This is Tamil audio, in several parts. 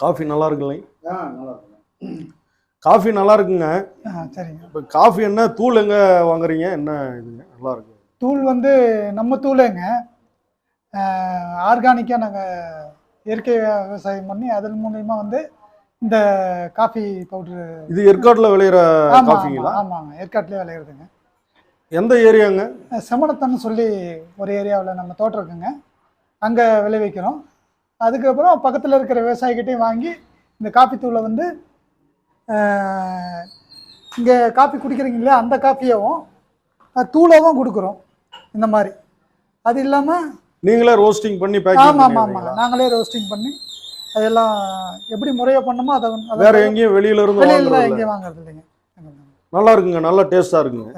காஃபி நல்லா இருக்குல்லை ஆ நல்லா இருக்கும் காஃபி நல்லா இருக்குங்க ஆ சரிங்க. இப்போ காஃபி என்ன தூள் எங்க வாங்குறீங்க? என்ன இதுங்க நல்லா இருக்கு தூள் வந்து நம்ம தூளேங்க. ஆர்கானிக்காக நாங்கள் இயற்கை விவசாயம் பண்ணி அதன் மூலியமா வந்து இந்த காஃபி பவுட்ரு இது ஏற்காட்டில் விளையிற காஃபிங்களா? ஆமாங்க. ஏற்காட்டிலே விளையிறதுங்க. எந்த ஏரியாங்க? செமணத்தன்னு சொல்லி ஒரு ஏரியாவில் நம்ம தோட்டம் இருக்குங்க. அங்கே விளைவிக்கிறோம். அதுக்கப்புறம் பக்கத்தில் இருக்கிற விவசாயிகிட்டையும் வாங்கி இந்த காப்பி தூளை வந்து இங்கே காப்பி குடிக்கிறீங்க இல்லையா அந்த காப்பியவும் தூளாகவும் கொடுக்குறோம். இந்த மாதிரி. அது இல்லாமல் நீங்களே ரோஸ்டிங் பண்ணி ஆமாம் ஆமாம் ஆமாம் நாங்களே ரோஸ்டிங் பண்ணி அதெல்லாம் எப்படி முறையாக பண்ணோமோ அதை வேற எங்கேயும் வெளியில இருந்து வெளியில. எங்கேயும் வாங்குறது இல்லைங்க. நல்லா இருக்குங்க நல்ல டேஸ்டா இருக்குங்க.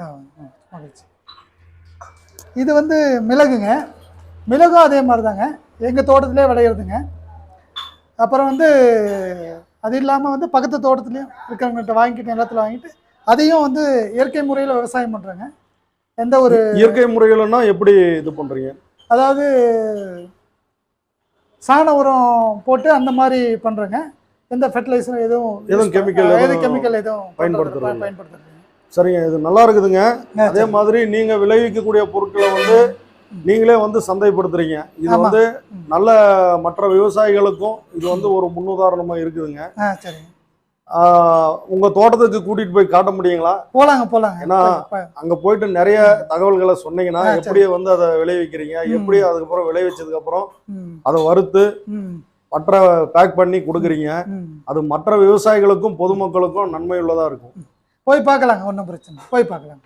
மகிழ்ச்சி. இது வந்து மிளகுங்க. மிளகும் அதே மாதிரி தாங்க எங்கள் தோட்டத்திலே விளையிறதுங்க. அப்புறம் வந்து அது இல்லாமல் வந்து பக்கத்து தோட்டத்துலேயும் இருக்கிறவங்ககிட்ட வாங்கிட்டு நிலத்தில் வாங்கிட்டு அதையும் வந்து இயற்கை முறையில் விவசாயம் பண்ணுறேங்க எந்த ஒரு இயற்கை முறைகள்னா எப்படி இது பண்றீங்க? அதாவது சாண உரம் போட்டு அந்த மாதிரி பண்ணுறேங்க எந்த ஃபெர்டிலைசரும் எதுவும் எதுவும் chemical எதுவும் கெமிக்கல் எதுவும் பயன்படுத்துறது. பயன்படுத்துறது சரிங்க இது நல்லா இருக்குதுங்க. அதே. மாதிரி நீங்க விளைவிக்கக்கூடிய பொருட்களை வந்து நீங்களே வந்து சந்தைப்படுத்துறீங்க இது. வந்து. நல்ல மற்ற விவசாயிகளுக்கும் இது வந்து ஒரு முன்னுதாரணமா இருக்குதுங்க உங்க தோட்டத்துக்கு கூட்டிட்டு போய் காட்ட முடியுங்களா போலாங்க போலாங்க ஏன்னா, அங்க போயிட்டு நிறைய தகவல்களை சொன்னீங்கன்னா ஆ, சரி. எப்படி வந்து அதை விளைவிக்கிறீங்க ம். எப்படி அதுக்கப்புறம் விளைவிச்சதுக்கு அப்புறம் அதை வறுத்து மற்ற பேக் பண்ணி கொடுக்குறீங்க. அது மற்ற விவசாயிகளுக்கும் பொதுமக்களுக்கும் நன்மை உள்ளதா இருக்கும் போய் பார்க்கலாங்க ஒன்றும் பிரச்சனை. போய் பார்க்கலாங்க